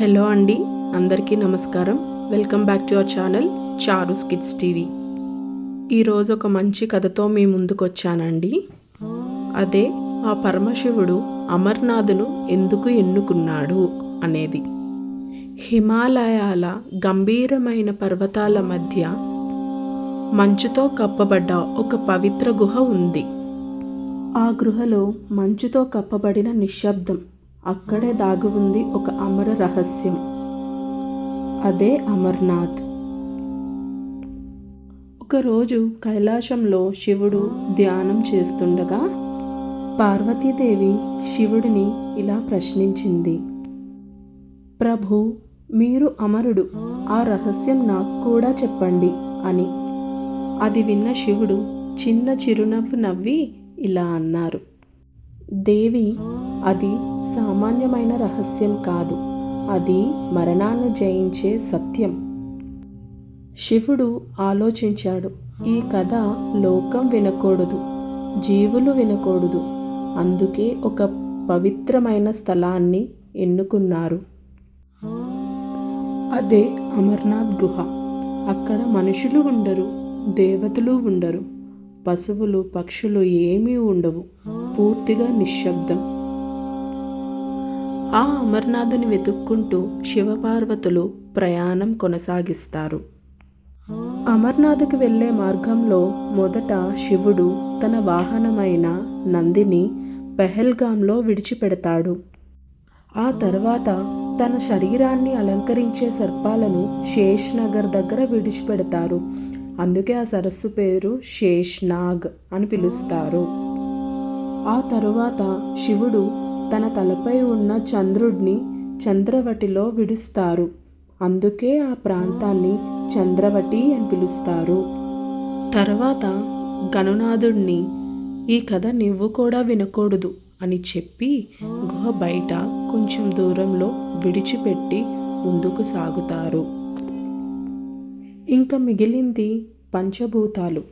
Hello అండి అందరికీ నమస్కారం. Welcome back to our channel Charu's kids TV. ఈరోజు ఒక మంచి కథతో మీ ముందుకు వచ్చానండి అదే ఆ పరమశివుడు అమర్నాథును ఎందుకు ఎన్నుకున్నాడు అనేది. హిమాలయాల గంభీరమైన పర్వతాల మధ్య మంచుతో కప్పబడ్డ ఒక పవిత్ర గుహ ఉంది. ఆ గృహలో మంచుతో కప్పబడిన నిశ్శబ్దం అక్కడే దాగి ఉంది ఒక అమర రహస్యం. అదే అమర్నాథ్. ఒకరోజు కైలాసంలో శివుడు ధ్యానం చేస్తుండగా పార్వతీదేవి శివుడిని ఇలా ప్రశ్నించింది. ప్రభు మీరు అమరుడు. ఆ రహస్యం నాకు కూడా చెప్పండి అని. అది విన్న శివుడు చిన్న చిరునవ్వు నవ్వి ఇలా అన్నారు. దేవి అది సామాన్యమైన రహస్యం కాదు. అది మరణాన్ని జయించే సత్యం. శివుడు ఆలోచించాడు. ఈ కథ లోకం వినకూడదు జీవులు వినకూడదు. అందుకే ఒక పవిత్రమైన స్థలాన్ని ఎన్నుకున్నారు. అదే అమర్నాథ్ గుహ. అక్కడ మనుషులు ఉండరు దేవతలు ఉండరు. పశువులు పక్షులు ఏమీ ఉండవు. పూర్తిగా నిశ్శబ్దం. ఆ అమర్నాథుని వెతుక్కుంటూ శివపార్వతులు ప్రయాణం కొనసాగిస్తారు. అమర్నాథ్కి వెళ్ళే మార్గంలో మొదట శివుడు తన వాహనమైన నందిని పెహల్గాంలో విడిచిపెడతాడు. ఆ తర్వాత తన శరీరాన్ని అలంకరించే సర్పాలను శేష్ నగర్ దగ్గర విడిచిపెడతారు. అందుకే ఆ సరస్సు పేరు శేష్నాగ్ అని పిలుస్తారు. ఆ తరువాత శివుడు తన తలపై ఉన్న చంద్రుడిని చంద్రవటిలో విడుస్తారు. అందుకే ఆ ప్రాంతాన్ని చంద్రవటి అని పిలుస్తారు. తర్వాత గణనాథుడిని ఈ కథ నువ్వు కూడా వినకూడదు అని చెప్పి గుహ బయట కొంచెం దూరంలో విడిచిపెట్టి ముందుకు సాగుతారు. ఇంకా మిగిలింది పంచభూతాలు.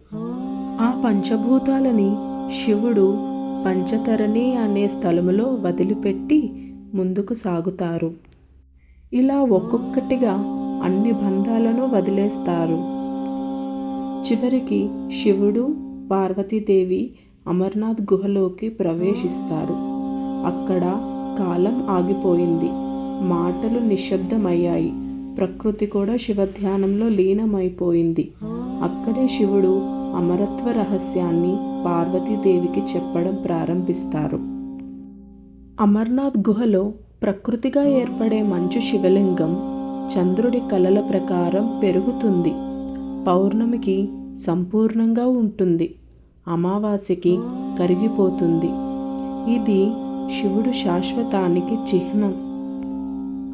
ఆ పంచభూతాలని శివుడు పంచతరణి అనే స్థలములో వదిలిపెట్టి ముందుకు సాగుతారు. ఇలా ఒక్కొక్కటిగా అన్ని బంధాలను వదిలేస్తారు. చివరికి శివుడు పార్వతీదేవి అమర్నాథ్ గుహలోకి ప్రవేశిస్తారు. అక్కడ కాలం ఆగిపోయింది. మాటలు నిశ్శబ్దమయ్యాయి. ప్రకృతి కూడా శివధ్యానంలో లీనమైపోయింది. అక్కడే శివుడు అమరత్వ రహస్యాన్ని పార్వతీదేవికి చెప్పడం ప్రారంభిస్తారు. అమర్నాథ్ గుహలో ప్రకృతిగా ఏర్పడే మంచు శివలింగం చంద్రుడి కలల ప్రకారం పెరుగుతుంది. పౌర్ణమికి సంపూర్ణంగా ఉంటుంది. అమావాస్యకి కరిగిపోతుంది. ఇది శివుడు శాశ్వతానికి చిహ్నం.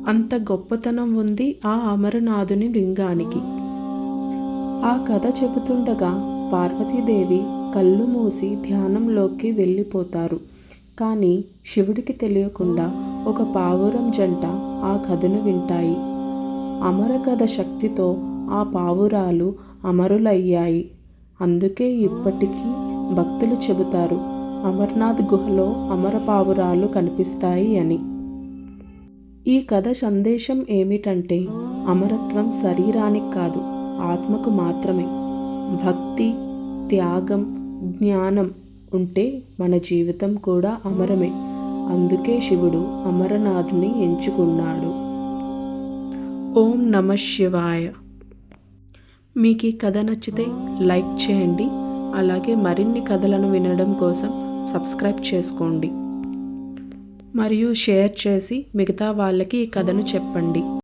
అంత గొప్పతనం ఉంది ఆ అమరనాథుని లింగానికి. ఆ కథ చెబుతుండగా పార్వతీదేవి కళ్ళు మూసి ధ్యానంలోకి వెళ్ళిపోతారు. కానీ శివుడికి తెలియకుండా ఒక పావురం జంట ఆ కథను వింటాయి. అమర కథ శక్తితో ఆ పావురాలు అమరులయ్యాయి. అందుకే ఇప్పటికీ భక్తులు చెబుతారు అమర్నాథ్ గుహలో అమర పావురాలు కనిపిస్తాయి అని. ఈ కథ సందేశం ఏమిటంటే అమరత్వం శరీరానికి కాదు ఆత్మకు మాత్రమే. భక్తి త్యాగం జ్ఞానం ఉంటే మన జీవితం కూడా అమరమే. అందుకే శివుడు అమరనాథుని ఎంచుకున్నాడు. ఓం నమ శివాయ. మీకు ఈ కథ నచ్చితే లైక్ చేయండి. అలాగే మరిన్ని కథలను వినడం కోసం సబ్స్క్రైబ్ చేసుకోండి. మరియు షేర్ చేసి మిగతా వాళ్ళకి ఈ కథను చెప్పండి.